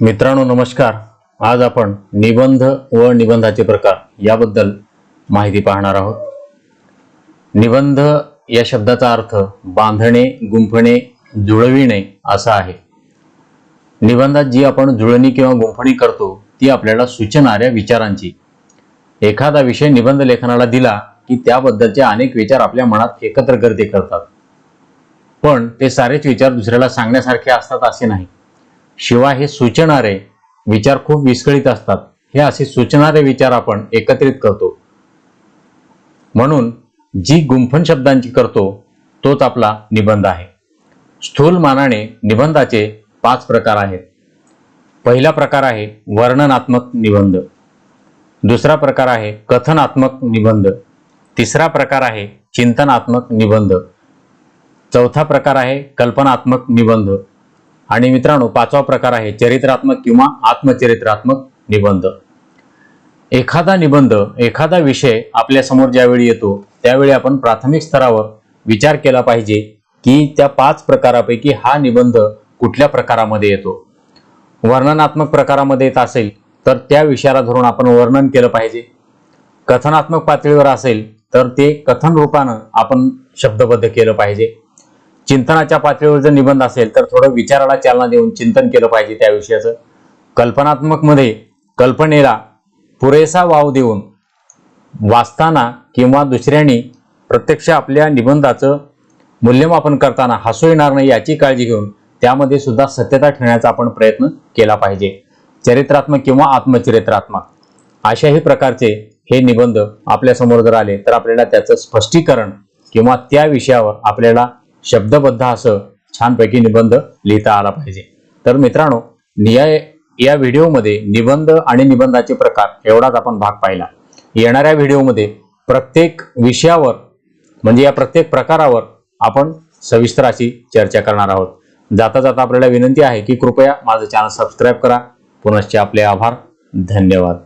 मित्रांनो नमस्कार. आज आपण निबंध व निबंधाचे प्रकार याबद्दल माहिती पाहणार आहोत. निबंध या शब्दाचा अर्थ बांधणे गुंफणे जुळविणे असा आहे. निबंधात जी आपण जुळणी किंवा गुंफणी करतो ती आपल्याला सुचणाऱ्या विचारांची. एखादा विषय निबंध लेखनाला दिला की त्याबद्दलचे अनेक विचार आपल्या मनात एकत्र गर्दी करतात. पण ते सारेच विचार दुसऱ्याला सांगण्यासारखे असतात असे नाही. शिवाय हे सूचणारे विचार खूप विस्कळीत असतात. हे असे सुचणारे विचार आपण एकत्रित करतो. म्हणून जी गुंफण शब्दांची करतो तोच आपला निबंध आहे. स्थूल मानाने निबंधाचे पाच प्रकार आहेत. पहिला प्रकार आहे वर्णनात्मक निबंध. दुसरा प्रकार आहे कथनात्मक निबंध. तिसरा प्रकार आहे चिंतनात्मक निबंध. चौथा प्रकार आहे कल्पनात्मक निबंध. आणि मित्रांनो पाचवा प्रकार आहे चरित्रात्मक किंवा आत्मचरित्रात्मक निबंध. एखादा निबंध एखादा विषय आपल्यासमोर ज्यावेळी येतो त्यावेळी आपण प्राथमिक स्तरावर विचार केला पाहिजे की त्या पाच प्रकारापैकी हा निबंध कुठल्या प्रकारामध्ये येतो. वर्णनात्मक प्रकारामध्ये येत असेल तर त्या विषयाला धरून आपण वर्णन केलं पाहिजे. कथनात्मक पातळीवर असेल तर ते कथन रूपानं आपण शब्दबद्ध केलं पाहिजे. चिंतनाच्या पातळीवर जर निबंध असेल तर थोडं विचाराला चालना देऊन चिंतन केलं पाहिजे त्या विषयाचं. कल्पनात्मकमध्ये कल्पनेला पुरेसा वाव देऊन वाचताना किंवा दुसऱ्यांनी प्रत्यक्ष आपल्या निबंधाचं मूल्यमापन करताना हसू येणार नाही याची काळजी घेऊन त्यामध्ये सुद्धा सत्यता ठेवण्याचा आपण प्रयत्न केला पाहिजे. चरित्रात्मक किंवा आत्मचरित्रात्मक. अशाही प्रकारचे हे निबंध आपल्यासमोर जर आले तर आपल्याला त्याचं स्पष्टीकरण किंवा त्या विषयावर आपल्याला शब्दबद्ध असं छानपैकी निबंध लिहिता आला पाहिजे. तर मित्रांनो निया या व्हिडिओमध्ये निबंध आणि निबंधाचे प्रकार एवढाच आपण भाग पाहिला. येणाऱ्या व्हिडिओमध्ये प्रत्येक विषयावर म्हणजे या प्रत्येक प्रकारावर आपण सविस्तर अशी चर्चा करणार आहोत. जाता जाता आपल्याला विनंती आहे की कृपया माझं चॅनल सबस्क्राईब करा. पुनश्च आपले आभार. धन्यवाद.